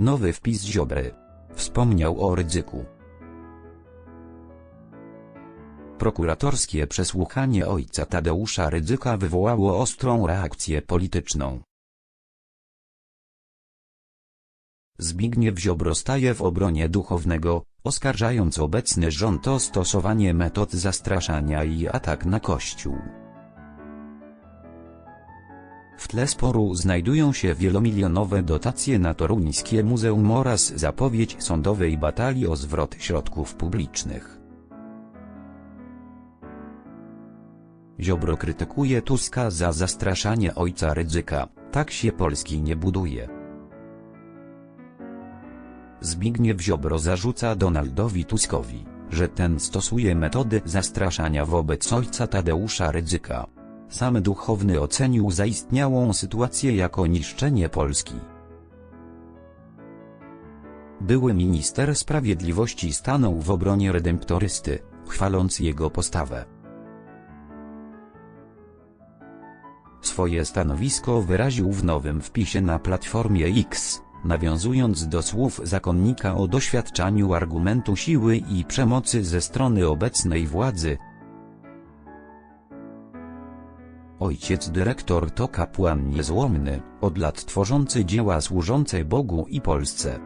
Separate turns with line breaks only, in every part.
Nowy wpis Ziobry. Wspomniał o ryzyku. Prokuratorskie przesłuchanie ojca Tadeusza Rydzyka wywołało ostrą reakcję polityczną. Zbigniew Ziobro staje w obronie duchownego, oskarżając obecny rząd o stosowanie metod zastraszania i atak na Kościół. W tle sporu znajdują się wielomilionowe dotacje na Toruńskie Muzeum oraz zapowiedź sądowej batalii o zwrot środków publicznych. Ziobro krytykuje Tuska za zastraszanie ojca Rydzyka, tak się Polski nie buduje. Zbigniew Ziobro zarzuca Donaldowi Tuskowi, że ten stosuje metody zastraszania wobec ojca Tadeusza Rydzyka. Sam duchowny ocenił zaistniałą sytuację jako niszczenie Polski. Były minister sprawiedliwości stanął w obronie redemptorysty, chwaląc jego postawę. Swoje stanowisko wyraził w nowym wpisie na Platformie X, nawiązując do słów zakonnika o doświadczaniu argumentu siły i przemocy ze strony obecnej władzy. Ojciec dyrektor to kapłan niezłomny, od lat tworzący dzieła służące Bogu i Polsce.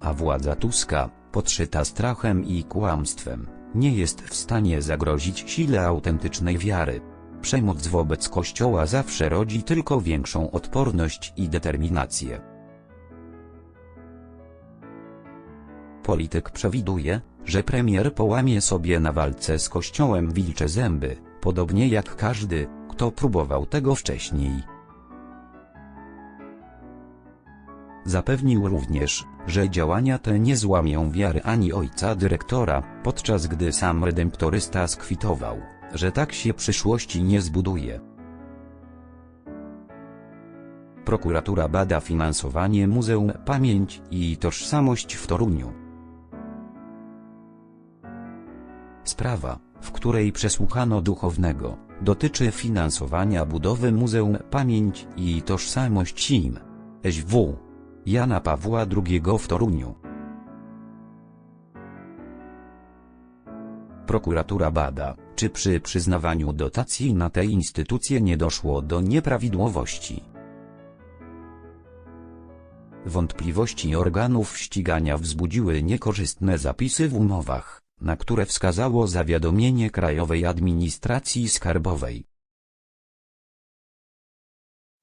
A władza Tuska, podszyta strachem i kłamstwem, nie jest w stanie zagrozić sile autentycznej wiary. Przemoc wobec Kościoła zawsze rodzi tylko większą odporność i determinację. Polityk przewiduje, że premier połamie sobie na walce z Kościołem wilcze zęby, podobnie jak każdy, kto próbował tego wcześniej. Zapewnił również, że działania te nie złamią wiary ani ojca dyrektora, podczas gdy sam redemptorysta skwitował, że tak się przyszłości nie zbuduje. Prokuratura bada finansowanie Muzeum Pamięć i Tożsamość w Toruniu. Sprawa, w której przesłuchano duchownego, dotyczy finansowania budowy Muzeum Pamięć i Tożsamość SIM. SW. Jana Pawła II w Toruniu. Prokuratura bada, czy przy przyznawaniu dotacji na tę instytucję nie doszło do nieprawidłowości. Wątpliwości organów ścigania wzbudziły niekorzystne zapisy w umowach, na które wskazało zawiadomienie Krajowej Administracji Skarbowej.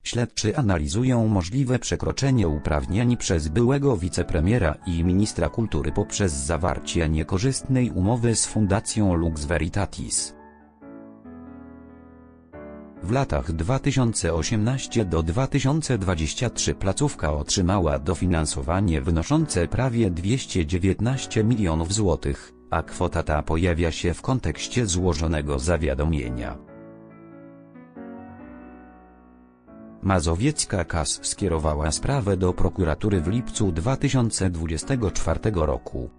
Śledczy analizują możliwe przekroczenie uprawnień przez byłego wicepremiera i ministra kultury poprzez zawarcie niekorzystnej umowy z Fundacją Lux Veritatis. W latach 2018 do 2023 placówka otrzymała dofinansowanie wynoszące prawie 219 milionów złotych, a kwota ta pojawia się w kontekście złożonego zawiadomienia. Mazowiecka KAS skierowała sprawę do prokuratury w lipcu 2024 roku.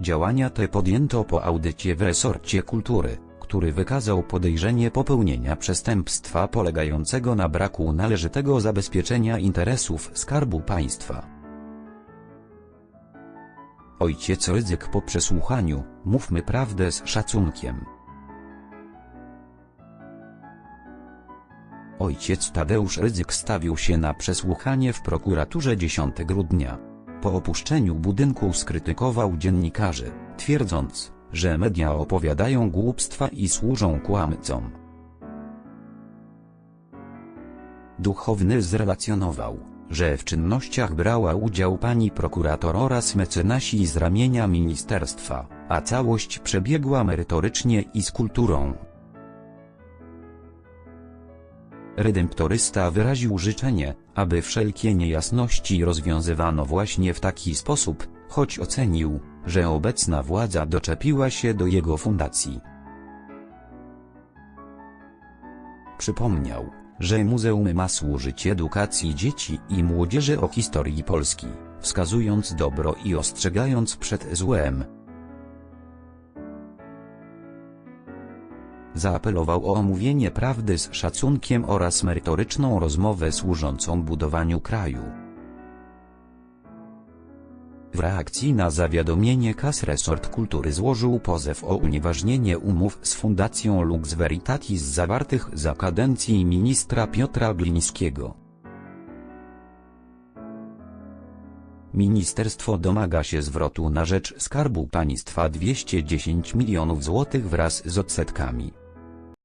Działania te podjęto po audycie w resorcie kultury, który wykazał podejrzenie popełnienia przestępstwa polegającego na braku należytego zabezpieczenia interesów Skarbu Państwa. Ojciec ryzyk po przesłuchaniu, mówmy prawdę z szacunkiem. Ojciec Tadeusz Rydzyk stawił się na przesłuchanie w prokuraturze 10 grudnia. Po opuszczeniu budynku skrytykował dziennikarzy, twierdząc, że media opowiadają głupstwa i służą kłamcom. Duchowny zrelacjonował, że w czynnościach brała udział pani prokurator oraz mecenasi z ramienia ministerstwa, a całość przebiegła merytorycznie i z kulturą. Redemptorysta wyraził życzenie, aby wszelkie niejasności rozwiązywano właśnie w taki sposób, choć ocenił, że obecna władza doczepiła się do jego fundacji. Przypomniał, że muzeum ma służyć edukacji dzieci i młodzieży o historii Polski, wskazując dobro i ostrzegając przed złem. Zaapelował o omówienie prawdy z szacunkiem oraz merytoryczną rozmowę służącą budowaniu kraju. W reakcji na zawiadomienie KAS resort kultury złożył pozew o unieważnienie umów z Fundacją Lux Veritatis zawartych za kadencji ministra Piotra Glińskiego. Ministerstwo domaga się zwrotu na rzecz Skarbu Państwa 210 milionów złotych wraz z odsetkami.